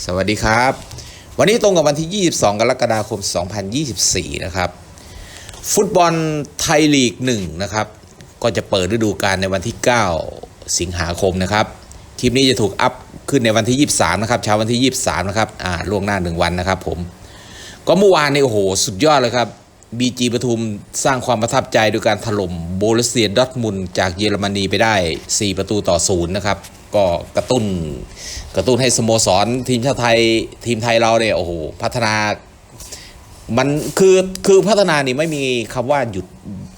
สวัสดีครับ วันนี้ตรงกับวันที่ 22 กรกฎาคม 2024 นะครับ ฟุตบอลไทยลีก1นะครับ ก็จะเปิดฤดูกาลในวันที่ 9 สิงหาคมนะครับ คลิปนี้จะถูกอัพขึ้นในวันที่ 23 นะครับเช้าวันที่ 23 นะครับ อ่า ล่วงหน้า 1 วันนะครับผม ก็เมื่อวานนี่โอ้โห สุดยอดเลยครับบีจีปทุมสร้างความประทับใจโดยการถล่มโบลเซียดอทมุนจากเยอรมนีไปได้ 4 ประตูต่อศูนย์นะครับ ก็กระตุ้น กระตุ้นให้สโมสรทีมชาติไทยทีมไทยเราเนี่ยโอ้โหพัฒนามันคือคือพัฒนานี่ไม่มีคำว่าหยุด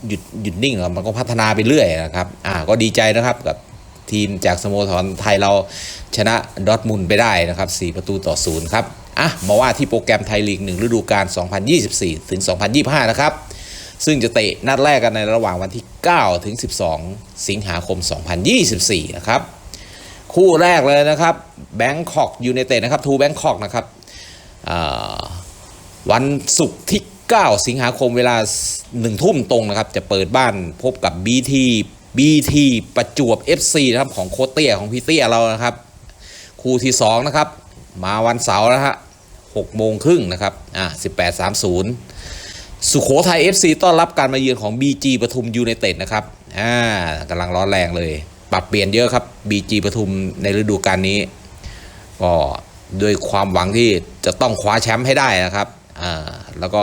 หยุดหยุดนิ่งหรอกมันก็พัฒนาไปเรื่อยนะครับ อ่าก็ดีใจนะครับกับทีมจากสโมสรไทยเราชนะดอทมุนไปได้นะครับ 4 ประตูต่อศูนย์ครับอะมาว่าที่โปรแกรมไทยลีก1ฤดูกาล 2024 ถึง 2025 นะครับ ซึ่งจะเตะนัดแรกกันในระหว่างวันที่ 9 ถึง 12 สิงหาคม 2024 นะครับ คู่แรกเลยนะครับแบงคอกยู n นเต็ดนะครับทูแบงคอกนะครับวันศุกร์ที่ 9 สิงหาคมเวลา 1 ทุ่มตรงนะครับ จะเปิดบ้านพบกับ BT BT ประจวบ FC นะครับของโคเตี้ยของพี่เตี้ยเรานะครับ คู่ที่ 2 นะครับ มาวันเสาร์นะฮะ6โมงครึ่งนะครับอ่า1830 สุโขทัย FC ต้อนรับการมาเยือนของ BG ปทุมยู n นเต็ดนะครับอ่ากำลังร้อนแรงเลย ปรับเปลี่ยนเยอะครับ BG ปทุมในฤดูกาลนี้ ก็ด้วยความหวังที่จะต้องคว้าแชมป์ให้ได้นะครับแล้วก็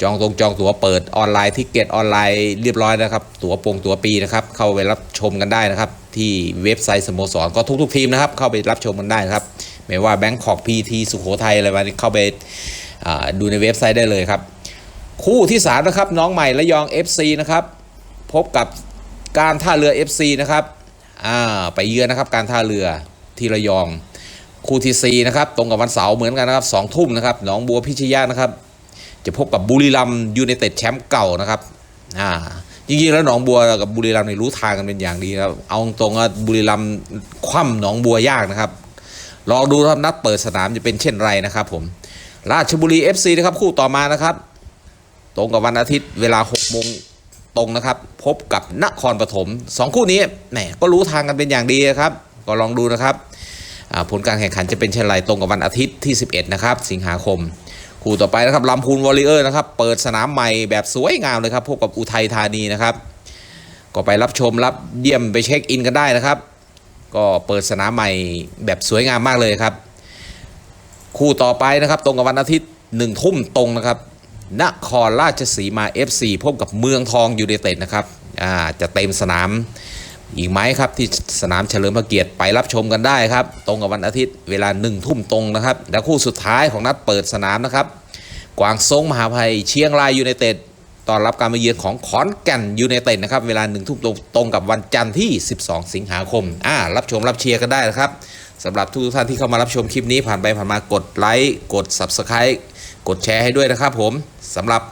จองตรงจองตั๋วเปิดออนไลน์ทิเกตออนไลน์เรียบร้อยนะครับ ตั๋วโปงตั๋วปีนะครับ เข้าไปรับชมกันได้นะครับ ที่เว็บไซต์สโมสรก็ทุกๆทีมนะครับ เข้าไปรับชมกันได้นะครับ ไม่ว่าแบงคอกพีทีสุโขทัยอะไรมาเข้าไปดูในเว็บไซต์ได้เลยครับ คู่ที่สามนะครับน้องใหม่ระยอง FC นะครับ พบกับการท่าเรือ FC นะครับ อ่าไปเยือนนะครับการท่าเรือที่ระยองคู่ที่ 4 นะครับ ตรงกับวันเสาร์เหมือนกันนะครับสองทุ่มนะครับหนองบัวพิชยะนะครับ จะพบกับบุรีรัมย์ยูไนเต็ดแชมป์เก่านะครับอ่าจริงๆแล้วหนองบัวกับบุรีรัมย์นี่รู้ทางกันเป็นอย่างดีครับเอาตรงๆว่าบุรีรัมย์คว่ำหนองบัวยากนะครับลองดูครับนัดเปิดสนามจะเป็นเช่นไรนะครับ ผม ราชบุรี FC นะครับคู่ต่อมานะครับ ตรงกับวันอาทิตย์เวลา6โมง ตรงนะครับ พบกับนครปฐมสองคู่นี้แหมก็รู้ทางกันเป็นอย่างดีครับ ก็ลองดูนะครับผลการแข่งขันจะเป็นเช่นไรตรงกับวันอาทิตย์ที่ 11 นะครับ สิงหาคม คู่ต่อไปนะครับลำพูนวอริเออร์นะครับ เปิดสนามใหม่แบบสวยงามเลยครับพบกับอุทัยธานีนะครับ ก็ไปรับชมรับเยี่ยมไปเช็คอินกันได้นะครับ ก็เปิดสนามใหม่แบบสวยงามมากเลยครับ คู่ต่อไปนะครับ ตรงกับวันอาทิตย์หนึ่งทุ่มตรงนะครับ นครราชสีมา FC พบกับเมืองทองยูไนเต็ดนะครับจะเต็มสนามอีกไหมครับที่สนามเฉลิมพระเกียรติไปรับชมกันได้ครับ ตรงกับวันอาทิตย์เวลาหนึ่งทุ่มตรงนะครับ และคู่สุดท้ายของนัดเปิดสนามนะครับ กวางซงมหาภัยเชียงรายยูไนเต็ดตอนรับการมาเยือนของขอนแก่นยูไนเต็ดนะครับเวลาหนึ่งทุ่มตรงตรงกับวันจันทร์ที่ 12 สิงหาคมอ่ารับชมรับเชียร์กันได้นะครับสำหรับทุกท่านที่เข้ามารับชมคลิปนี้ผ่านไปผ่านมากดไลค์กด Subscribe กดแชร์ให้ด้วยนะครับผมสำหรับ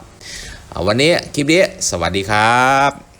วันนี้คลิปนี้ สวัสดีครับ